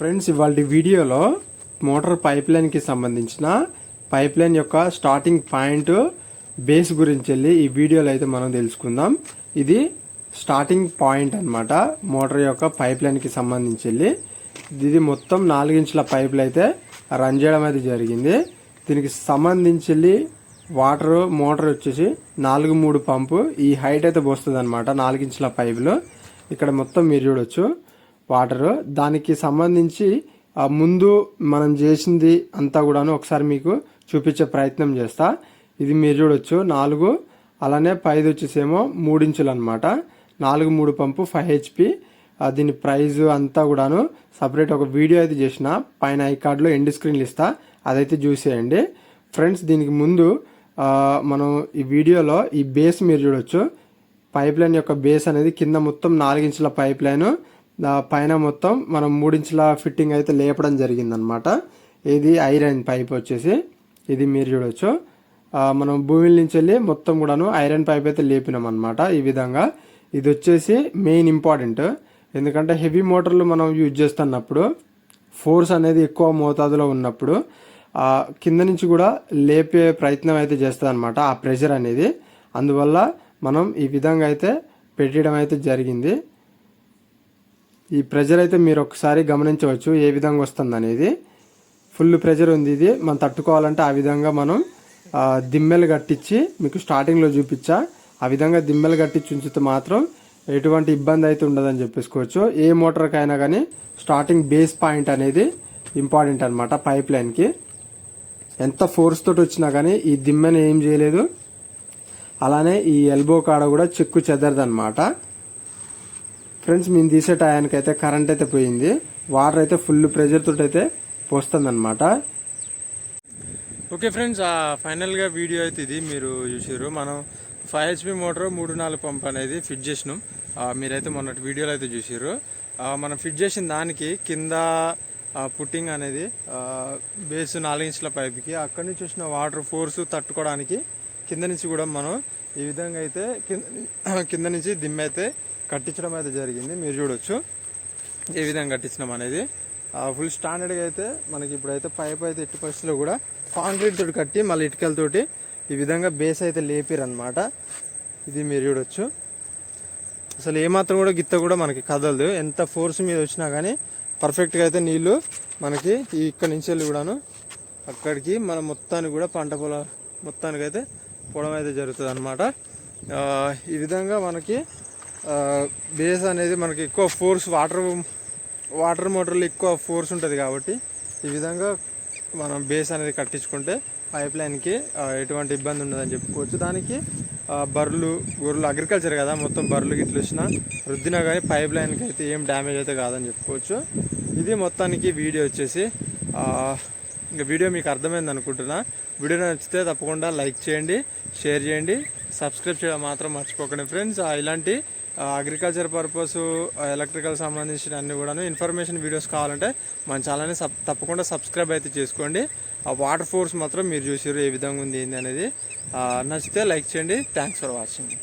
Friends ఇవాళ వీడియోలో motor pipe లైన్కి సంబంధించిన పైప్ లైన్ యొక్క స్టార్టింగ్ పాయింట్ బేస్ గురించి వెళ్ళి ఈ వీడియోలో అయితే మనం తెలుసుకుందాం. ఇది స్టార్టింగ్ పాయింట్ అన్నమాట మోటార్ యొక్క పైప్ లైన్కి సంబంధించి వెళ్ళి. ఇది మొత్తం నాలుగించుల పైపులు అయితే రన్ చేయడం అయితే జరిగింది. దీనికి సంబంధించి వాటర్ మోటార్ వచ్చేసి నాలుగు మూడు పంపు ఈ హైట్ అయితే పోస్తుంది అనమాట నాలుగించుల పైపులు. ఇక్కడ మొత్తం మీరు చూడొచ్చు. వాటర్. దానికి సంబంధించి ముందు మనం చేసింది అంతా కూడాను ఒకసారి మీకు చూపించే ప్రయత్నం చేస్తా. ఇది మీరు చూడొచ్చు. నాలుగు అలానే పైది వచ్చేసేమో మూడించులు అనమాట నాలుగు మూడు పంపు ఫైవ్ హెచ్పి దీని ప్రైజ్ అంతా కూడాను సపరేట్ ఒక వీడియో అయితే చేసిన. పైన ఐ కార్డులో ఎండ్ స్క్రీన్లు ఇస్తా. అదైతే చూసేయండి ఫ్రెండ్స్ దీనికి ముందు మనం ఈ వీడియోలో ఈ బేస్ మీరు చూడొచ్చు. పైప్ లైన్ యొక్క బేస్ అనేది కింద మొత్తం నాలుగించుల పైప్ లైన్. పైన మొత్తం మనం మూడించుల ఫిట్టింగ్ అయితే లేపడం జరిగిందనమాట ఇది ఐరన్ పైప్ వచ్చేసి. ఇది మీరు చూడొచ్చు. మనం భూమిల నుంచి వెళ్ళి మొత్తం కూడాను ఐరన్ పైప్ అయితే లేపినాం అనమాట ఈ విధంగా. ఇది వచ్చేసి మెయిన్ ఇంపార్టెంట్. ఎందుకంటే హెవీ మోటార్లు మనం యూజ్ చేస్తున్నప్పుడు ఫోర్స్ అనేది ఎక్కువ మోతాదులో ఉన్నప్పుడు కింద నుంచి కూడా లేపే ప్రయత్నం అయితే చేస్తుంది అనమాట ఆ ప్రెషర్ అనేది. అందువల్ల మనం ఈ విధంగా అయితే పెట్టడం అయితే జరిగింది. ఈ ప్రెషర్ అయితే మీరు ఒకసారి గమనించవచ్చు ఏ విధంగా వస్తుంది అనేది ఫుల్ ప్రెజర్ ఉంది ఇది. మనం తట్టుకోవాలంటే ఆ విధంగా మనం దిమ్మెలు కట్టించి మీకు స్టార్టింగ్లో చూపించా. ఆ విధంగా దిమ్మెలు కట్టించి ఉంచితే మాత్రం ఎటువంటి ఇబ్బంది అయితే ఉండదని చెప్పేసుకోవచ్చు. ఏ మోటార్కైనా కానీ స్టార్టింగ్ బేస్ పాయింట్ అనేది ఇంపార్టెంట్ అనమాట పైప్ లైన్కి ఎంత ఫోర్స్ తోటి వచ్చినా కానీ ఈ దిమ్మెను ఏం చేయలేదు. అలానే ఈ ఎల్బో కాడ కూడా చెక్కు చెదరదనమాట ఫ్రెండ్స్ మేము తీసే టయానికి అయితే కరెంట్ అయితే పోయింది. వాటర్ అయితే ఫుల్ ప్రెషర్ తోటి అయితే పోస్తుంది ఓకే ఫ్రెండ్స్ ఫైనల్గా వీడియో అయితే ఇది. మీరు చూసారు మనం ఫైవ్ హెచ్పి మోటార్ మూడు నాలుగు పంప్ అనేది ఫిట్ చేసినాం. మీరైతే మొన్నటి వీడియోలో అయితే చూసారు మనం ఫిట్ చేసిన దానికి కింద పుట్టింగ్ అనేది బేస్ నాలుగు ఇంచుల పైప్కి అక్కడి నుంచి వచ్చిన వాటర్ ఫోర్స్ తట్టుకోవడానికి కింద నుంచి కూడా మనం ఈ విధంగా అయితే కింద కింద నుంచి దిమ్మ అయితే కట్టించడం అయితే జరిగింది. మీరు చూడొచ్చు. ఏ విధంగా కట్టించడం అనేది. ఫుల్ స్టాండర్డ్గా అయితే మనకి ఇప్పుడైతే పైప్ అయితే ఎట్టి పరిస్థితుల్లో కూడా కాంక్రీట్ తోటి కట్టి మళ్ళీ ఇటుకలతోటి ఈ విధంగా బేస్ అయితే లేపారనమాట ఇది మీరు చూడొచ్చు. అసలు ఏమాత్రం కూడా గిత్త కూడా మనకి కదలదు. ఎంత ఫోర్స్ మీద వచ్చినా కానీ పర్ఫెక్ట్గా అయితే నీళ్ళు మనకి ఇక్కడి నుంచి వెళ్ళి కూడాను అక్కడికి మన మొత్తానికి కూడా పంట పొల మొత్తానికి పోవడం అయితే జరుగుతుంది అనమాట ఈ విధంగా మనకి బేస్ అనేది మనకి ఎక్కువ ఫోర్స్ వాటర్ వాటర్ మోటార్లు ఎక్కువ ఫోర్స్ ఉంటుంది కాబట్టి ఈ విధంగా మనం బేస్ అనేది కట్టించుకుంటే పైప్ లైన్కి ఎటువంటి ఇబ్బంది ఉండదని చెప్పుకోవచ్చు. దానికి బర్రెలు గొర్రెలు అగ్రికల్చర్ కదా మొత్తం బర్రెలు గిట్లు వచ్చినా రుద్దినా కానీ పైప్ లైన్కి అయితే ఏం డ్యామేజ్ అయితే కాదని చెప్పుకోవచ్చు. ఇది మొత్తానికి వీడియో వచ్చేసి ఇంకా వీడియో మీకు అర్థమైంది అనుకుంటున్నా. వీడియో నచ్చితే తప్పకుండా లైక్ చేయండి షేర్ చేయండి. సబ్స్క్రైబ్ చేయడం మాత్రం మర్చిపోకండి ఫ్రెండ్స్. ఇలాంటి అగ్రికల్చర్ పర్పస్ ఎలక్ట్రికల్ సంబంధించిన అన్ని కూడాను ఇన్ఫర్మేషన్ వీడియోస్ కావాలంటే మన ఛానల్ని సబ్ తప్పకుండా సబ్స్క్రైబ్ అయితే చేసుకోండి. ఆ వాటర్ ఫోర్స్ మాత్రం మీరు చూసారు ఏ విధంగా ఉంది ఏంది అనేది. నచ్చితే లైక్ చేయండి. Thanks for watching